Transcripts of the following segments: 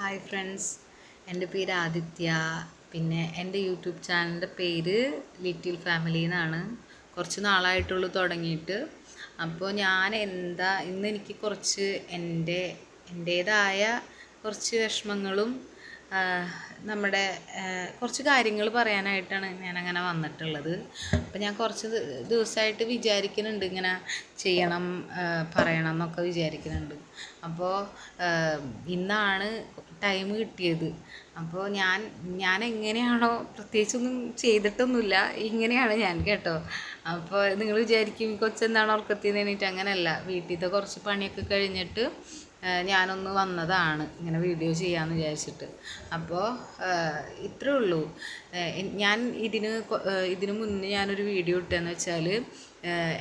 Hi friends എന്റെ പേര് ആദിത്യ. പിന്നെ എന്റെ യൂട്യൂബ് ചാനലിന്റെ പേര് ലിറ്റിൽ ഫാമിലി എന്നാണ്. കുറച്ച് നാളായിട്ടുള്ളൂ തുടങ്ങിയിട്ട്. അപ്പോൾ ഞാൻ എന്താ ഇന്ന് എനിക്ക് കുറച്ച് എന്റെ എന്റേതായ കുറച്ച് വിഷമങ്ങളും നമ്മുടെ കുറച്ച് കാര്യങ്ങൾ പറയാനായിട്ടാണ് ഞാനങ്ങനെ വന്നിട്ടുള്ളത്. അപ്പം ഞാൻ കുറച്ച് ദിവസമായിട്ട് വിചാരിക്കുന്നുണ്ട് ഇങ്ങനെ ചെയ്യണം പറയണം എന്നൊക്കെ വിചാരിക്കുന്നുണ്ട്. അപ്പോൾ ഇന്നാണ് ടൈം കിട്ടിയത്. അപ്പോൾ ഞാൻ ഞാൻ എങ്ങനെയാണോ പ്രത്യേകിച്ചൊന്നും ചെയ്തിട്ടൊന്നുമില്ല. ഇങ്ങനെയാണ് ഞാൻ കേട്ടോ. അപ്പോൾ നിങ്ങൾ വിചാരിക്കും കൊച്ചെന്താണ് ഉറക്കത്തിൽ നിന്ന് എണീറ്റ്? അങ്ങനെയല്ല. വീട്ടിലത്തെ കുറച്ച് പണിയൊക്കെ കഴിഞ്ഞിട്ട് ഞാനൊന്ന് വന്നതാണ് ഇങ്ങനെ വീഡിയോ ചെയ്യാമെന്ന് വിചാരിച്ചിട്ട്. അപ്പോൾ ഇത്രേ ഉള്ളൂ. ഞാൻ ഇതിന് ഇതിനു മുന്നേ ഞാനൊരു വീഡിയോ ഇട്ടതെന്ന് വെച്ചാൽ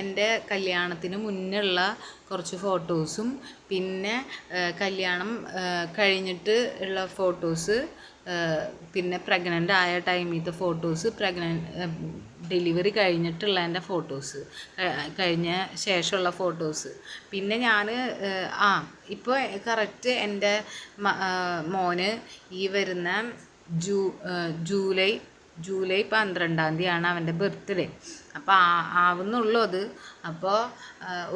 എന്റെ കല്യാണത്തിന് മുന്നുള്ള കുറച്ച് ഫോട്ടോസും പിന്നെ കല്യാണം കഴിഞ്ഞിട്ട് ഉള്ള ഫോട്ടോസ് പിന്നെ പ്രഗ്നന്റ് ആയ ടൈമിലത്തെ ഫോട്ടോസ് പ്രഗ്നന്റ് ഡെലിവറി കഴിഞ്ഞിട്ടുള്ള എന്റെ ഫോട്ടോസ് കഴിഞ്ഞ ശേഷമുള്ള ഫോട്ടോസ് പിന്നെ ഞാൻ ആ ഇപ്പോൾ കറക്റ്റ് എന്റെ മോന് ഈ വരുന്ന ജൂ ജൂലൈ ജൂലൈ പന്ത്രണ്ടാം തീയതിയാണ് അവന്റെ ബർത്ത്ഡേ അപ്പോൾ ആവുന്നുള്ളൂ അത്. അപ്പോൾ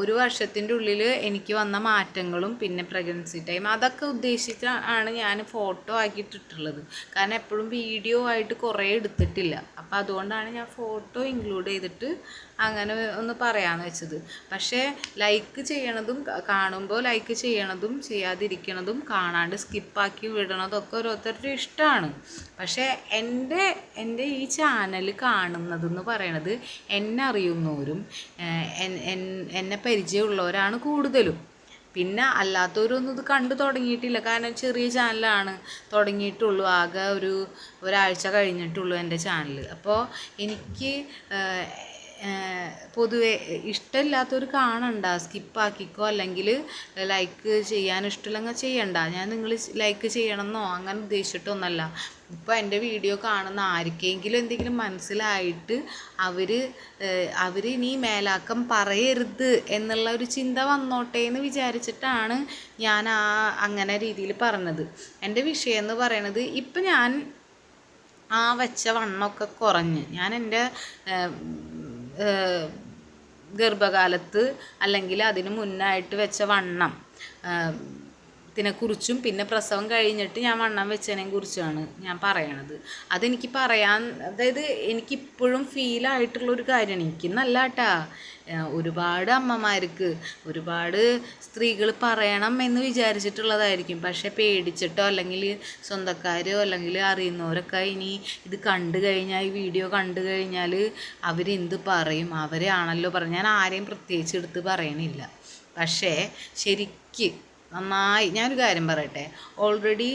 ഒരു വർഷത്തിന്റെ ഉള്ളിൽ എനിക്ക് വന്ന മാറ്റങ്ങളും പിന്നെ പ്രഗ്നൻസി ടൈം അതൊക്കെ ഉദ്ദേശിച്ചാണ് ഞാൻ ഫോട്ടോ ആക്കിയിട്ടിട്ടുള്ളത്. കാരണം എപ്പോഴും വീഡിയോ ആയിട്ട് കുറേ എടുത്തിട്ടില്ല. അപ്പോൾ അതുകൊണ്ടാണ് ഞാൻ ഫോട്ടോ ഇൻക്ലൂഡ് ചെയ്തിട്ട് അങ്ങനെ ഒന്ന് പറയാമെന്ന് വെച്ചത്. പക്ഷേ ലൈക്ക് ചെയ്യണതും കാണുമ്പോൾ ലൈക്ക് ചെയ്യണതും ചെയ്യാതിരിക്കണതും കാണാണ്ട് സ്കിപ്പാക്കി വിടണതൊക്കെ ഓരോരുത്തരുടെ ഇഷ്ടമാണ് പക്ഷേ എന്റെ എന്റെ ഈ ചാനൽ കാണുന്നതെന്ന് പറയണത് എന്നെ അറിയുന്നവരും എന്നെ പരിചയമുള്ളവരാണ് കൂടുതലും. പിന്നെ അല്ലാത്തവരൊന്നും ഇത് കണ്ടു തുടങ്ങിയിട്ടില്ല. കാരണം ചെറിയ ചാനലാണ് തുടങ്ങിയിട്ടുള്ളൂ. ആകെ ഒരു ഒരാഴ്ച കഴിഞ്ഞിട്ടുള്ളൂ എന്റെ ചാനൽ അപ്പോൾ എനിക്ക് പൊതുവെ ഇഷ്ടമില്ലാത്തവർ കാണണ്ട സ്കിപ്പാക്കിക്കോ അല്ലെങ്കിൽ ലൈക്ക് ചെയ്യാൻ ഇഷ്ടമില്ലെങ്കിൽ ചെയ്യണ്ട. ഞാൻ നിങ്ങൾ ലൈക്ക് ചെയ്യണമെന്നോ അങ്ങനെ ഉദ്ദേശിച്ചിട്ടൊന്നല്ല. ഇപ്പോൾ എന്റെ വീഡിയോ കാണുന്ന ആർക്കെങ്കിലും എന്തെങ്കിലും മനസ്സിലായിട്ട് അവർ അവർ ഇനി മേലാക്കം പറയരുത് എന്നുള്ള ഒരു ചിന്ത വന്നോട്ടെ എന്ന് വിചാരിച്ചിട്ടാണ് ഞാൻ ആ അങ്ങനെ രീതിയിൽ പറഞ്ഞത്. എന്റെ വിഷയം എന്ന് പറയണത് ഇപ്പം ഞാൻ ആ വെച്ച വണ്ണമൊക്കെ കുറഞ്ഞ്. ഞാൻ എന്റെ ഗർഭകാലത്ത് അല്ലെങ്കിൽ അതിന് മുന്നായിട്ട് വെച്ച വണ്ണം. ത്തിനെക്കുറിച്ചും പിന്നെ പ്രസവം കഴിഞ്ഞിട്ട് ഞാൻ വണ്ണം വെച്ചതിനെ കുറിച്ചാണ് ഞാൻ പറയണത്. അതെനിക്ക് പറയാൻ അതായത് എനിക്കിപ്പോഴും ഫീലായിട്ടുള്ളൊരു കാര്യമാണ്. എനിക്ക് കേട്ടാ ഒരുപാട് അമ്മമാർക്ക് ഒരുപാട് സ്ത്രീകൾ പറയണം എന്ന് വിചാരിച്ചിട്ടുള്ളതായിരിക്കും. പക്ഷെ പേടിച്ചിട്ടോ അല്ലെങ്കിൽ സ്വന്തക്കാരോ അല്ലെങ്കിൽ അറിയുന്നവരൊക്കെ ഇനി ഇത് കണ്ടു കഴിഞ്ഞാൽ ഈ വീഡിയോ കണ്ടു കഴിഞ്ഞാൽ അവരെന്ത് പറയും? അവരാണല്ലോ പറഞ്ഞു ഞാൻ ആരെയും പ്രത്യേകിച്ച് എടുത്ത് പറയണില്ല. പക്ഷേ ശരിക്ക് നന്നായി. ഞാനൊരു കാര്യം പറയട്ടെ. ഓൾറെഡി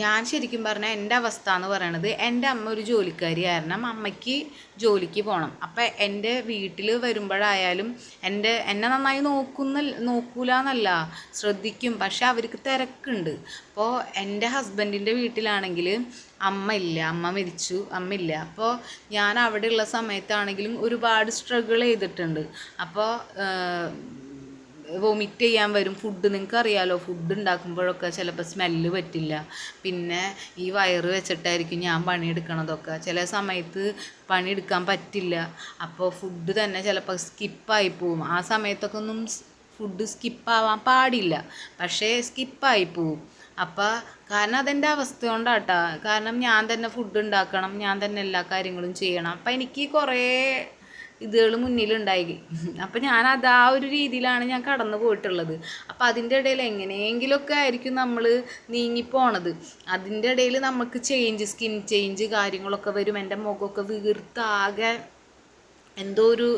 ഞാൻ ശരിക്കും പറഞ്ഞാൽ എന്റെ അവസ്ഥ എന്ന് പറയണത് എന്റെ അമ്മ ഒരു ജോലിക്കാരി കാരണം അമ്മയ്ക്ക് ജോലിക്ക് പോകണം അപ്പം എന്റെ വീട്ടിൽ വരുമ്പോഴായാലും എന്റെ എന്നെ നന്നായി നോക്കുന്ന നോക്കൂല എന്നല്ല ശ്രദ്ധിക്കും. പക്ഷെ അവർക്ക് തിരക്കുണ്ട്. അപ്പോൾ എന്റെ ഹസ്ബൻഡിന്റെ വീട്ടിലാണെങ്കിൽ അമ്മ ഇല്ല. അമ്മ മരിച്ചു. അമ്മ ഇല്ല. അപ്പോൾ ഞാൻ അവിടെയുള്ള സമയത്താണെങ്കിലും ഒരുപാട് സ്ട്രഗിൾ ചെയ്തിട്ടുണ്ട്. അപ്പോൾ വൊമിറ്റ് ചെയ്യാൻ വരും. ഫുഡ് നിങ്ങൾക്ക് അറിയാലോ ഫുഡ് ഉണ്ടാക്കുമ്പോഴൊക്കെ ചിലപ്പോൾ സ്മെല്ല് പറ്റില്ല. പിന്നെ ഈ വയറ് വെച്ചിട്ടായിരിക്കും ഞാൻ പണിയെടുക്കണതൊക്കെ. ചില സമയത്ത് പണിയെടുക്കാൻ പറ്റില്ല. അപ്പോൾ ഫുഡ് തന്നെ ചിലപ്പോൾ സ്കിപ്പായി പോവും. ആ സമയത്തൊക്കെ ഒന്നും ഫുഡ് സ്കിപ്പാവാൻ പാടില്ല. പക്ഷേ സ്കിപ്പായി പോവും. അപ്പോൾ കാരണം അതെന്റെ അവസ്ഥ കൊണ്ടാട്ടാ. കാരണം ഞാൻ തന്നെ ഫുഡ് ഉണ്ടാക്കണം. ഞാൻ തന്നെ എല്ലാ കാര്യങ്ങളും ചെയ്യണം. അപ്പം എനിക്ക് കുറേ ഇതുകൾ മുന്നിലുണ്ടായി. അപ്പം ഞാൻ അത് ആ ഒരു രീതിയിലാണ് ഞാൻ കടന്നു പോയിട്ടുള്ളത്. അപ്പം അതിന്റെ ഇടയിൽ എങ്ങനെയെങ്കിലുമൊക്കെ ആയിരിക്കും നമ്മൾ നീങ്ങിപ്പോണത് അതിന്റെ ഇടയിൽ നമുക്ക് ചേഞ്ച് സ്കിൻ ചേഞ്ച് കാര്യങ്ങളൊക്കെ വരും. എന്റെ മുഖമൊക്കെ വീർത്താകെ എന്തോ ഒരു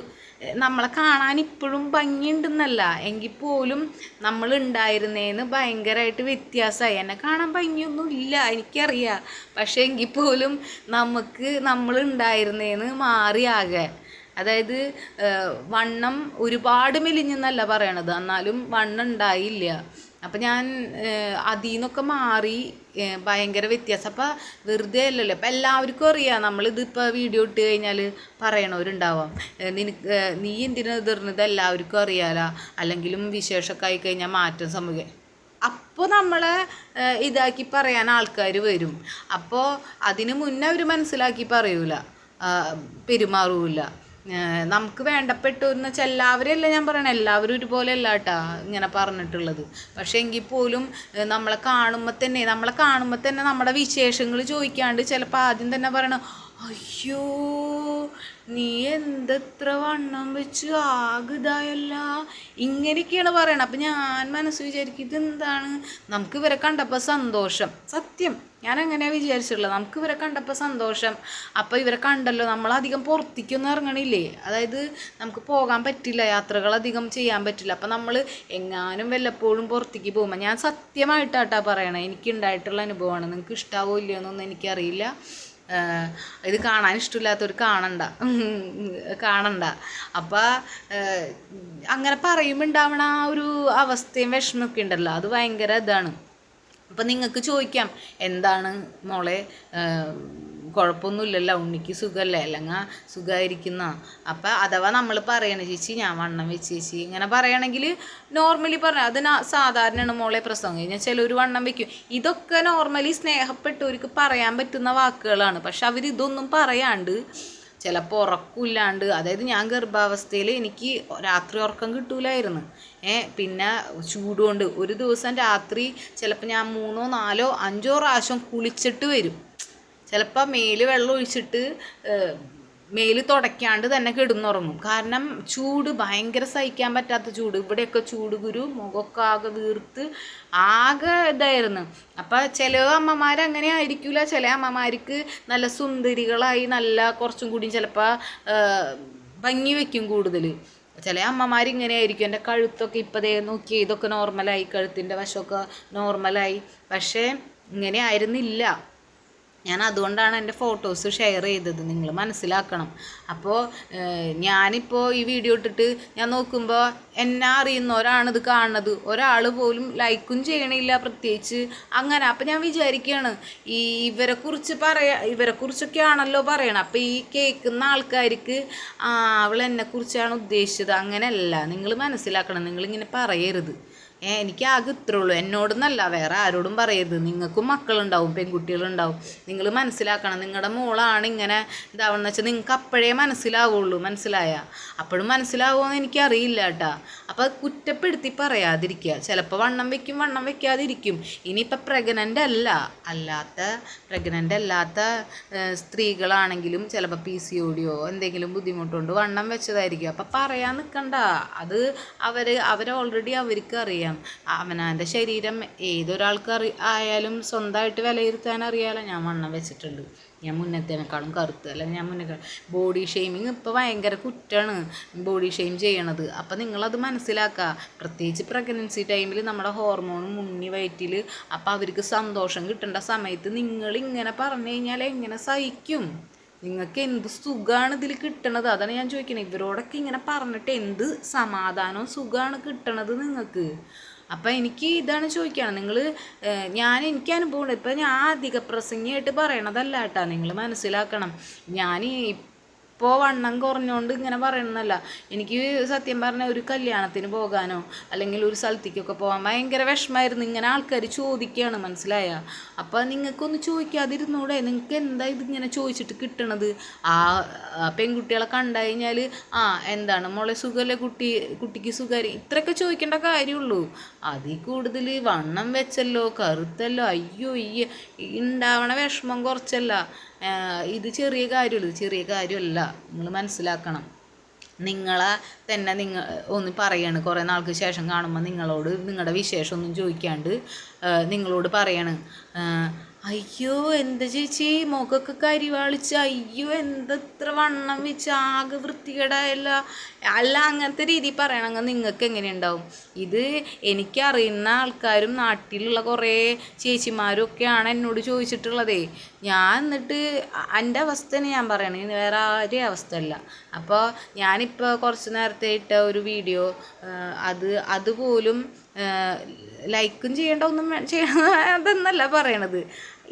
നമ്മളെ കാണാൻ ഇപ്പോഴും ഭംഗിയുണ്ടെന്നല്ല. എങ്കിൽ പോലും നമ്മൾ ഉണ്ടായിരുന്നേന്ന് ഭയങ്കരമായിട്ട് വ്യത്യാസമായി. എന്നെ കാണാൻ ഭംഗിയൊന്നും ഇല്ല എനിക്കറിയാം. പക്ഷേ എങ്കിൽ പോലും നമുക്ക് നമ്മൾ ഉണ്ടായിരുന്നേന്ന് മാറിയാകെ. അതായത് വണ്ണം ഒരുപാട് മെലിഞ്ഞെന്നല്ല പറയണത്. എന്നാലും വണ്ണം ഉണ്ടായില്ല. അപ്പം ഞാൻ അതിൽ നിന്നൊക്കെ മാറി ഭയങ്കര വ്യത്യാസം. അപ്പം വെറുതെ അല്ലല്ലോ. അപ്പം എല്ലാവർക്കും അറിയാം. നമ്മളിതിപ്പോൾ വീഡിയോ ഇട്ട് കഴിഞ്ഞാൽ പറയണവരുണ്ടാവാം. നിനക്ക് നീ എന്തിനാ എതിർന്നത് എല്ലാവർക്കും അറിയാലോ. അല്ലെങ്കിലും വിശേഷമൊക്കെ ആയിക്കഴിഞ്ഞാൽ മാറ്റം സംഭവിക്കുക അപ്പോൾ നമ്മളെ ഇതാക്കി പറയാൻ ആൾക്കാർ വരും. അപ്പോൾ അതിന് മുന്നേ അവർ മനസ്സിലാക്കി പറയൂല. പെരുമാറൂല. നമുക്ക് വേണ്ടപ്പെട്ടു എന്ന് വെച്ചാൽ എല്ലാവരും അല്ല ഞാൻ പറയണേ? എല്ലാവരും ഒരുപോലെ അല്ല കേട്ടാ ഇങ്ങനെ പറഞ്ഞിട്ടുള്ളത്. പക്ഷേ എങ്കിൽ പോലും നമ്മളെ കാണുമ്പോൾ തന്നെ നമ്മളെ കാണുമ്പോൾ തന്നെ നമ്മുടെ വിശേഷങ്ങൾ ചോദിക്കാണ്ട് ചിലപ്പോൾ ആദ്യം തന്നെ പറയണം അയ്യോ നീ എന്തെത്ര വണ്ണം വെച്ച് ആകുതായല്ല? ഇങ്ങനെയൊക്കെയാണ് പറയണത്. അപ്പം ഞാൻ മനസ്സ് വിചാരിക്കും ഇതെന്താണ്? നമുക്ക് ഇവരെ കണ്ടപ്പോൾ സന്തോഷം. സത്യം. ഞാൻ അങ്ങനെയാണ് വിചാരിച്ചിട്ടുള്ളത്. നമുക്ക് ഇവരെ കണ്ടപ്പോൾ സന്തോഷം. അപ്പോൾ ഇവരെ കണ്ടല്ലോ. നമ്മളധികം പുറത്തേക്കൊന്നും ഇറങ്ങണില്ലേ? അതായത് നമുക്ക് പോകാൻ പറ്റില്ല. യാത്രകൾ അധികം ചെയ്യാൻ പറ്റില്ല. അപ്പം നമ്മൾ എങ്ങാനും വല്ലപ്പോഴും പുറത്തേക്ക് പോകുമ്പോൾ ഞാൻ സത്യമായിട്ടാട്ടാ പറയണേ. എനിക്ക് ഉണ്ടായിട്ടുള്ള അനുഭവമാണ്. നിങ്ങൾക്ക് ഇഷ്ടാവോ ഇല്ലയോ എന്നൊന്നും എനിക്കറിയില്ല. ഇത് കാണാൻ ഇഷ്ടമില്ലാത്തവർ കാണണ്ട. കാണണ്ട. അപ്പം അങ്ങനെ പറയുമ്പോൾ ഉണ്ടാവണ ആ ഒരു അവസ്ഥയും വിഷമമൊക്കെ ഉണ്ടല്ലോ. അത് ഭയങ്കര ഇതാണ്. അപ്പം നിങ്ങൾക്ക് ചോദിക്കാം എന്താണ് മോളെ കുഴപ്പമൊന്നുമില്ലല്ലോ ഉണ്ണിക്ക് സുഖമല്ലേ? അല്ലെങ്കിൽ സുഖമായിരിക്കുന്ന? അപ്പം അഥവാ നമ്മൾ പറയണ ചേച്ചി ഞാൻ വണ്ണം വെച്ച് ചേച്ചി ഇങ്ങനെ പറയുകയാണെങ്കിൽ നോർമലി പറഞ്ഞ അത് സാധാരണയാണ് മോളെ പ്രസവം കഴിഞ്ഞാൽ ചിലർ വണ്ണം വെക്കും. ഇതൊക്കെ നോർമലി സ്നേഹപ്പെട്ടവർക്ക് പറയാൻ പറ്റുന്ന വാക്കുകളാണ്. പക്ഷെ അവർ ഇതൊന്നും പറയാണ്ട് ചിലപ്പോൾ ഉറക്കമില്ലാണ്ട് അതായത് ഞാൻ ഗർഭാവസ്ഥയിൽ എനിക്ക് രാത്രി ഉറക്കം കിട്ടൂലായിരുന്നു. ഏ പിന്നെ ചൂടുകൊണ്ട് ഒരു ദിവസം രാത്രി ചിലപ്പോൾ ഞാൻ മൂന്നോ നാലോ അഞ്ചോ പ്രാവശ്യം കുളിച്ചിട്ട് വരും. ചിലപ്പോൾ മേൽ വെള്ളം ഒഴിച്ചിട്ട് മേൽ തുടയ്ക്കാണ്ട് തന്നെ കിടന്നുറങ്ങും. കാരണം ചൂട് ഭയങ്കര സഹിക്കാൻ പറ്റാത്ത ചൂട്. ഇവിടെയൊക്കെ ചൂട് ഗുരു മുഖമൊക്കെ ആകെ വീർത്ത് ആകെ ഇതായിരുന്നു. അപ്പം ചില അമ്മമാർ അങ്ങനെ ആയിരിക്കില്ല ചില അമ്മമാർക്ക് നല്ല സുന്ദരികളായി നല്ല കുറച്ചും കൂടി ചിലപ്പോൾ ഭംഗി വെക്കും കൂടുതൽ ചില അമ്മമാർ ഇങ്ങനെ ആയിരിക്കും. എന്റെ കഴുത്തൊക്കെ ഇപ്പോൾ ദേ നോക്കി ഇതൊക്കെ നോർമലായി കഴുത്തിന്റെ വശമൊക്കെ നോർമലായി പക്ഷേ ഇങ്ങനെ ആയിരുന്നില്ല. ഞാൻ അതുകൊണ്ടാണ് എന്റെ ഫോട്ടോസ് ഷെയർ ചെയ്തത്. നിങ്ങൾ മനസ്സിലാക്കണം. അപ്പോൾ ഞാനിപ്പോൾ ഈ വീഡിയോ ഇട്ടിട്ട് ഞാൻ നോക്കുമ്പോൾ എന്നെ അറിയുന്നവരാണ് ഇത് കാണുന്നത്. ഒരാൾ പോലും ലൈക്കും ചെയ്യണില്ല പ്രത്യേകിച്ച്. അങ്ങനെ അപ്പം ഞാൻ വിചാരിക്കുകയാണ് ഈ ഇവരെക്കുറിച്ച് പറയാ ഇവരെക്കുറിച്ചൊക്കെ ആണല്ലോ പറയണം അപ്പം ഈ കേൾക്കുന്ന ആൾക്കാർക്ക് അവൾ എന്നെക്കുറിച്ചാണ് ഉദ്ദേശിച്ചത്. അങ്ങനെയല്ല. നിങ്ങൾ മനസ്സിലാക്കണം. നിങ്ങളിങ്ങനെ പറയരുത്. ഏ എനിക്ക് ആകെ ഇത്രേ ഉള്ളൂ എന്നോടൊന്നല്ല വേറെ ആരോടും പറയരുത്. നിങ്ങൾക്കും മക്കളുണ്ടാവും പെൺകുട്ടികളുണ്ടാവും. നിങ്ങൾ മനസ്സിലാക്കണം നിങ്ങളുടെ മോളാണ് ഇങ്ങനെ ഇതാവണമെന്ന് വെച്ചാൽ നിങ്ങൾക്ക് അപ്പോഴേ മനസ്സിലാവുള്ളൂ. മനസ്സിലായ? അപ്പോഴും മനസ്സിലാവുമെന്ന് എനിക്കറിയില്ല കേട്ടാ. അപ്പോൾ കുറ്റപ്പെടുത്തി പറയാതിരിക്കുക. ചിലപ്പോൾ വണ്ണം വെക്കും വണ്ണം വെക്കാതിരിക്കും. ഇനിയിപ്പോൾ പ്രഗ്നന്റ് അല്ല. അല്ലാത്ത പ്രഗ്നന്റ് അല്ലാത്ത സ്ത്രീകളാണെങ്കിലും ചിലപ്പോൾ പി സി ഓടിയോ എന്തെങ്കിലും ബുദ്ധിമുട്ടുണ്ട് വണ്ണം വെച്ചതായിരിക്കും. അപ്പോൾ പറയാൻ നിൽക്കണ്ട അത് അവർ അവർ ഓൾറെഡി അവർക്ക് അറിയാം. അവനാന്റെ ശരീരം ഏതൊരാൾക്ക് അറി ആയാലും സ്വന്തമായിട്ട് വിലയിരുത്താൻ അറിയാലോ. ഞാൻ വണ്ണം വെച്ചിട്ടുണ്ട്. ഞാൻ മുന്നത്തേനേക്കാളും കറുത്ത്. അല്ലെങ്കിൽ ഞാൻ മുന്നേ ബോഡി ഷെയ്മിങ് ഇപ്പോൾ ഭയങ്കര കുറ്റമാണ് ബോഡി ഷെയിം ചെയ്യണത്. അപ്പം നിങ്ങളത് മനസ്സിലാക്കുക പ്രത്യേകിച്ച് പ്രഗ്നൻസി ടൈമിൽ നമ്മുടെ ഹോർമോൺ മുന്നി വയറ്റിൽ അപ്പോൾ അവർക്ക് സന്തോഷം കിട്ടേണ്ട സമയത്ത് നിങ്ങൾ ഇങ്ങനെ പറഞ്ഞു കഴിഞ്ഞാൽ എങ്ങനെ സഹിക്കും? നിങ്ങൾക്ക് എന്ത് സുഖമാണ് ഇതിൽ കിട്ടണത്? അതാണ് ഞാൻ ചോദിക്കുന്നത് ഇവരോടൊക്കെ ഇങ്ങനെ പറഞ്ഞിട്ട് എന്ത് സമാധാനവും സുഖമാണ് കിട്ടണത് നിങ്ങൾക്ക്? അപ്പം എനിക്ക് ഇതാണ് ചോദിക്കുകയാണ് നിങ്ങൾ ഞാൻ എനിക്ക് അനുഭവമുണ്ട് ഇപ്പം ഞാൻ അധിക പ്രസംഗിയായിട്ട് പറയണതല്ല കേട്ടോ. നിങ്ങൾ മനസ്സിലാക്കണം. ഞാൻ ഇപ്പോൾ വണ്ണം കുറഞ്ഞുകൊണ്ട് ഇങ്ങനെ പറയണമെന്നല്ല എനിക്ക് സത്യം പറഞ്ഞാൽ ഒരു കല്യാണത്തിന് പോകാനോ അല്ലെങ്കിൽ ഒരു സ്ഥലത്തേക്കൊക്കെ പോകാൻ ഭയങ്കര വിഷമമായിരുന്നു ഇങ്ങനെ ആൾക്കാർ ചോദിക്കുകയാണ് മനസ്സിലായ? അപ്പോൾ നിങ്ങൾക്കൊന്ന് ചോദിക്കാതിരുന്നൂടെ? നിങ്ങൾക്ക് എന്താ ഇതിങ്ങനെ ചോദിച്ചിട്ട് കിട്ടണത്? ആ പെൺകുട്ടികളെ കണ്ടു കഴിഞ്ഞാൽ ആ എന്താണ് മോളെ സുഖമല്ലേ കുട്ടി? കുട്ടിക്ക് സുഖം ഇത്രയൊക്കെ ചോദിക്കേണ്ട കാര്യമുള്ളൂ. അതിൽ കൂടുതൽ വണ്ണം വെച്ചല്ലോ കറുത്തല്ലോ അയ്യോ ഈ ഉണ്ടാവണ വിഷമം കുറച്ചല്ല. ഇത് ചെറിയ കാര്യമുള്ളൂ ഇത് ചെറിയ കാര്യമല്ല. നിങ്ങൾ മനസ്സിലാക്കണം. നിങ്ങളെ തന്നെ നിങ്ങൾ ഒന്ന് പറയാണ്. കുറേ നാൾക്ക് ശേഷം കാണുമ്പോൾ നിങ്ങളോട് നിങ്ങളുടെ വിശേഷമൊന്നും ചോദിക്കാണ്ട് നിങ്ങളോട് പറയാണ്. അയ്യോ എന്താ ചേച്ചി? മുഖമൊക്കെ കരിവാളിച്ച്. അയ്യോ എന്തത്ര വണ്ണം വെച്ച് ആകെ വൃത്തികേടായല്ല. അല്ല അങ്ങനത്തെ രീതി പറയണമെങ്കിൽ നിങ്ങൾക്ക് എങ്ങനെയുണ്ടാവും? ഇത് എനിക്കറിയുന്ന ആൾക്കാരും നാട്ടിലുള്ള കുറേ ചേച്ചിമാരും ഒക്കെയാണ് എന്നോട് ചോദിച്ചിട്ടുള്ളതേ. ഞാൻ എന്നിട്ട് എന്റെ അവസ്ഥയാണ് ഞാൻ പറയണത് ഇനി വേറെ ആരെയും അവസ്ഥയല്ല. അപ്പോൾ ഞാനിപ്പോൾ കുറച്ച് നേരത്തെ ഇട്ട ഒരു വീഡിയോ അത് അതുപോലും ലൈക്കും ചെയ്യേണ്ട ഒന്നും ചെയ്യണം അതെന്നല്ല പറയണത്.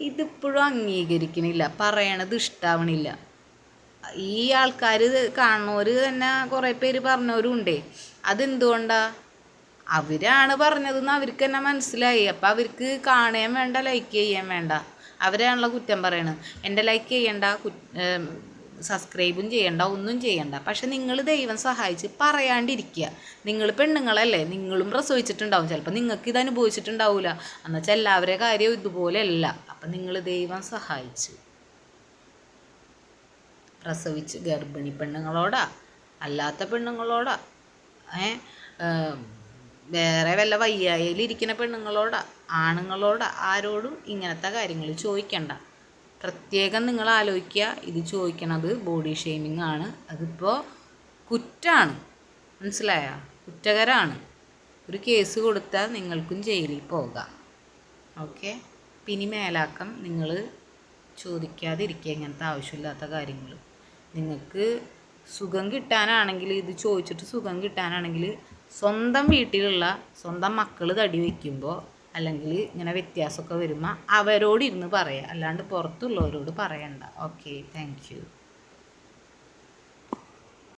ഇതിപ്പോഴും അംഗീകരിക്കണില്ല പറയണത് ഇഷ്ടാവണില്ല. ഈ ആൾക്കാർ കാണുന്നവർ തന്നെ കുറേ പേര് പറഞ്ഞവരും ഉണ്ടേ അതെന്തുകൊണ്ടാ? അവരാണ് പറഞ്ഞതെന്ന് അവർക്ക് തന്നെ മനസ്സിലായി. അപ്പം അവർക്ക് കാണുകയും വേണ്ട ലൈക്ക് ചെയ്യാൻ വേണ്ട. അവരാണല്ലോ കുറ്റം പറയണത്. എന്റെ ലൈക്ക് ചെയ്യണ്ട സബ്സ്ക്രൈബും ചെയ്യണ്ട ഒന്നും ചെയ്യണ്ട. പക്ഷെ നിങ്ങൾ ദൈവം സഹായിച്ച് പറയാണ്ടിരിക്കുക. നിങ്ങൾ പെണ്ണുങ്ങളല്ലേ നിങ്ങളും പ്രസവിച്ചിട്ടുണ്ടാവും. ചിലപ്പോൾ നിങ്ങൾക്ക് ഇത് അനുഭവിച്ചിട്ടുണ്ടാവില്ല എന്നുവെച്ചാൽ എല്ലാവരുടെ കാര്യം ഇതുപോലെയല്ല. അപ്പം നിങ്ങൾ ദൈവം സഹായിച്ച്. പ്രസവിച്ച് ഗർഭിണി പെണ്ണുങ്ങളോടാ അല്ലാത്ത പെണ്ണുങ്ങളോടാ ഏ വേറെ വല്ല വയ്യായിലിരിക്കുന്ന പെണ്ണുങ്ങളോടാ ആണുങ്ങളോടാ ആരോടും ഇങ്ങനത്തെ കാര്യങ്ങൾ ചോദിക്കണ്ട. പ്രത്യേകം നിങ്ങൾ ആലോചിക്കുക ഇത് ചോദിക്കണത് ബോഡി ഷെയ്മിങ് ആണ്. അതിപ്പോൾ കുറ്റാണ്. മനസ്സിലായ? കുറ്റകരമാണ് ഒരു കേസ് കൊടുത്താൽ നിങ്ങൾക്കും ജയിലിൽ പോകാം. ഓക്കെ? പിന്നെ മേലാക്കം നിങ്ങൾ ചോദിക്കാതിരിക്കുക ഇങ്ങനത്തെ ആവശ്യമില്ലാത്ത കാര്യങ്ങൾ നിങ്ങൾക്ക് സുഖം കിട്ടാനാണെങ്കിൽ ഇത് ചോദിച്ചിട്ട് സുഖം കിട്ടാനാണെങ്കിൽ സ്വന്തം വീട്ടിലുള്ള സ്വന്തം മക്കൾ തടി വയ്ക്കുമ്പോൾ അല്ലെങ്കിൽ ഇങ്ങനെ വ്യത്യാസമൊക്കെ വരുമ്പോൾ അവരോട് ഇരുന്ന് പറയുക അല്ലാണ്ട് പുറത്തുള്ളവരോട് പറയണ്ട. Okay thank